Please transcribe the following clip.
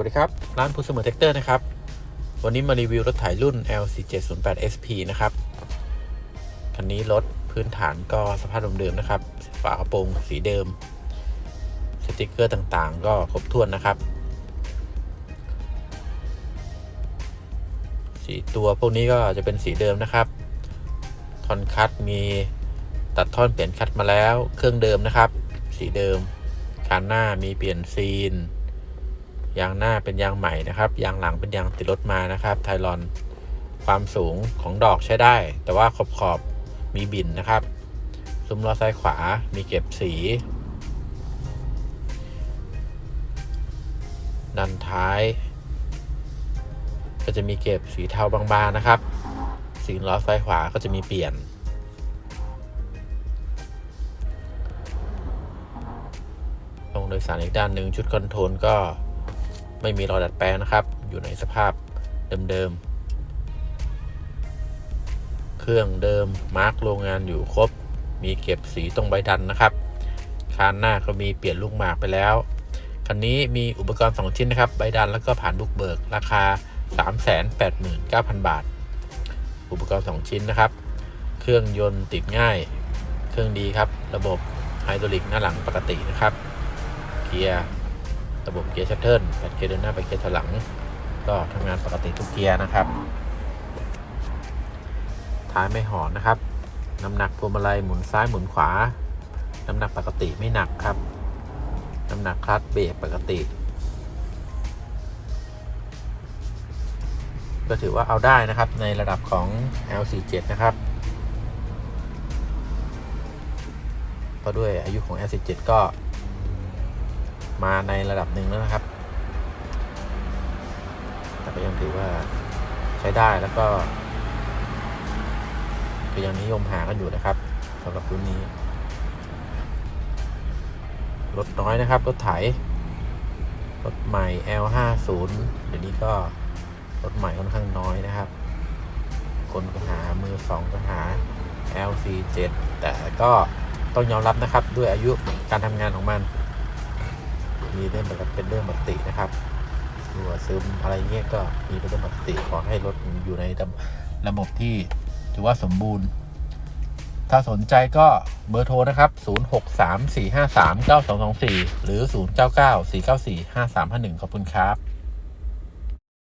วัสดีครับ ร้านพุเสมอเทคเตอร์นะครับ วันนี้มารีวิวรถไถรุ่น LC708SP นะครับ คันนี้รถพื้นฐานก็สภาพเดิมๆนะครับ ฝากระโปรงสีเดิม สติกเกอร์ต่างๆ ก็ครบถ้วนนะครับ สีตัวพวกนี้ก็จะเป็นสีเดิมนะครับท่อนคัดมีตัดท่อนเปลี่ยนคัดมาแล้ว เครื่องเดิมนะครับ สีเดิมคานหน้ามีเปลี่ยนซีน ยางหน้าเป็นยางใหม่นะครับยางหลังเป็นยางติดรถมานะครับไทลอนความสูงของดอกใช้ได้ แต่ว่าขอบขอบมีบินนะครับ ซุ้มล้อซ้ายขวามีเก็บสีด้านท้าย ก็จะมีเก็บสีเทาบางๆนะครับ สีล้อซ้ายขวาก็จะมีเปลี่ยนตรงโดยสารอีกด้านหนึ่งชุดคอนโทรลก็ ไม่มีรอยดัดแปลงนะครับ อยู่ในสภาพเดิมๆ เครื่องเดิม มาร์กโรงงานอยู่ครบ มีเก็บสีตรงใบดันนะครับ คานหน้าก็มีเปลี่ยนลูกหมากไปแล้ว คันนี้มีอุปกรณ์ 2 ชิ้นนะครับ ใบดันแล้วก็ผ่านบุกเบิก ราคา 389,000 บาท อุปกรณ์ 2 ชิ้นนะครับ เครื่องยนต์ติดง่าย เครื่องดีครับ ระบบไฮดรอลิกหน้าหลังปกตินะครับ เกียร์ ระบบเกียร์ชัตเทิลแปดเกียร์เดินหน้าไปเกียร์ถอยหลัง ก็ทำงานปกติทุกเกียร์นะครับ ท้ายไม่หอนนะครับ น้ำหนักพวงมาลัยหมุนซ้ายหมุนขวา น้ำหนักปกติไม่หนักครับ น้ำหนักคลัตช์เบรกปกติ ก็ถือว่าเอาได้นะครับในระดับของ L47 นะครับเพราะด้วยอายุของ L47 ก็ มาในระดับหนึ่งแล้วนะครับ แต่ก็ยังถือว่าใช้ได้แล้วก็ก็ยังนิยมหากันอยู่นะครับสำหรับรุ่นนี้รถน้อยนะครับรถไถรถใหม่ L50 เดี๋ยวนี้ก็รถใหม่ค่อนข้างน้อยนะครับ คนก็หามือสองก็หา L47 แต่ก็ต้องยอมรับนะครับด้วยอายุการทำงานของมัน มีเรื่องปกติเป็นเรื่องปกตินะครับรัวซึมอะไรเงี้ยก็มีเป็นเรื่องปกติขอให้รถอยู่ในระบบที่ถือว่าสมบูรณ์ ถ้าสนใจก็เบอร์โทรนะครับ 0634539224 หรือ 0994945351 ขอบคุณครับ